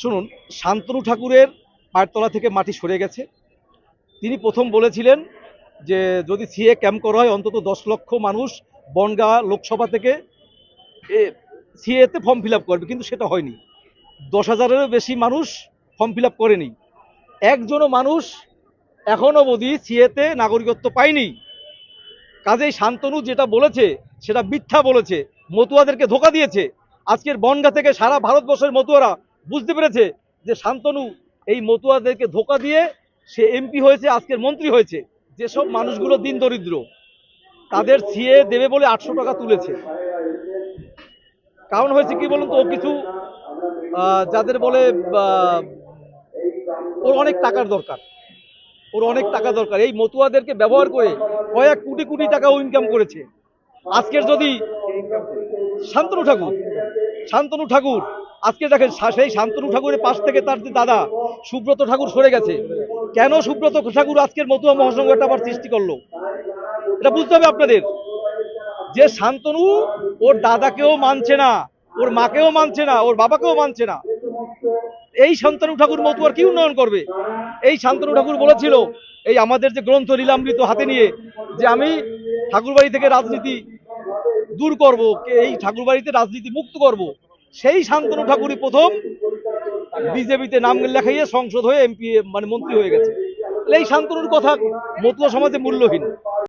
শুনুন, শান্তনু ঠাকুরের পায়েরতলা থেকে মাটি সরে গেছে। তিনি প্রথম বলেছিলেন যে, যদি সিএ ক্যাম্প করা হয়, অন্তত দশ লক্ষ মানুষ বনগাঁ লোকসভা থেকে সিএতে ফর্ম ফিল করবে, কিন্তু সেটা হয়নি। দশ হাজারেরও বেশি মানুষ ফর্ম ফিল করেনি। একজনও মানুষ এখনও অবধি সিএতে নাগরিকত্ব পায়নি। কাজেই শান্তনু যেটা বলেছে, সেটা মিথ্যা বলেছে, মতুয়াদেরকে ধোকা দিয়েছে। আজকের বনগা থেকে সারা ভারতবর্ষের মতুয়ারা বুঝতে পেরেছে যে শান্তনু এই মতুয়াদেরকে ধোকা দিয়ে সে এমপি হয়েছে, আজকের মন্ত্রী হয়েছে। যেসব মানুষগুলো দিন দরিদ্র, তাদের সিএ দেবে বলে আটশো টাকা তুলেছে। কারণ হয়েছে কি বলুন তো, ও কিছু যাদের বলে ওর অনেক টাকার দরকার। ওর অনেক টাকা দরকার। এই মতুয়াদেরকে ব্যবহার করে কয়েক কোটি কোটি টাকা ও ইনকাম করেছে। আজকের যদি শান্তনু ঠাকুর শান্তনু ঠাকুর আজকে দেখেন সেই শান্তনু ঠাকুরের পাশ থেকে তার যে দাদা সুব্রত ঠাকুর সরে গেছে। কেন সুব্রত ঠাকুর আজকের মতুয়া মহাসংঘটা আবার সৃষ্টি করল? এটা বুঝতে হবে আপনাদের। যে শান্তনু ওর দাদাকেও মানছে না, ওর মাকেও মানছে না, ওর বাবাকেও মানছে না। এই শান্তনু ঠাকুর মতুয়ার কি উন্নয়ন করবে? এই শান্তনু ঠাকুর বলেছিল, এই আমাদের যে গ্রন্থ লীলামৃত হাতে নিয়ে, যে আমি ঠাকুরবাড়ি থেকে রাজনীতি দূর করব, এই ঠাকুরবাড়িতে রাজনীতি মুক্ত করব। সেই শান্তনু ঠাকুরই প্রথম বিজেপিতে নাম লেখাইয়ে সংসদ হয়ে এমপি মানে মন্ত্রী হয়ে গেছে। এই শান্তনুর কথা মতুয়া সমাজে মূল্যহীন।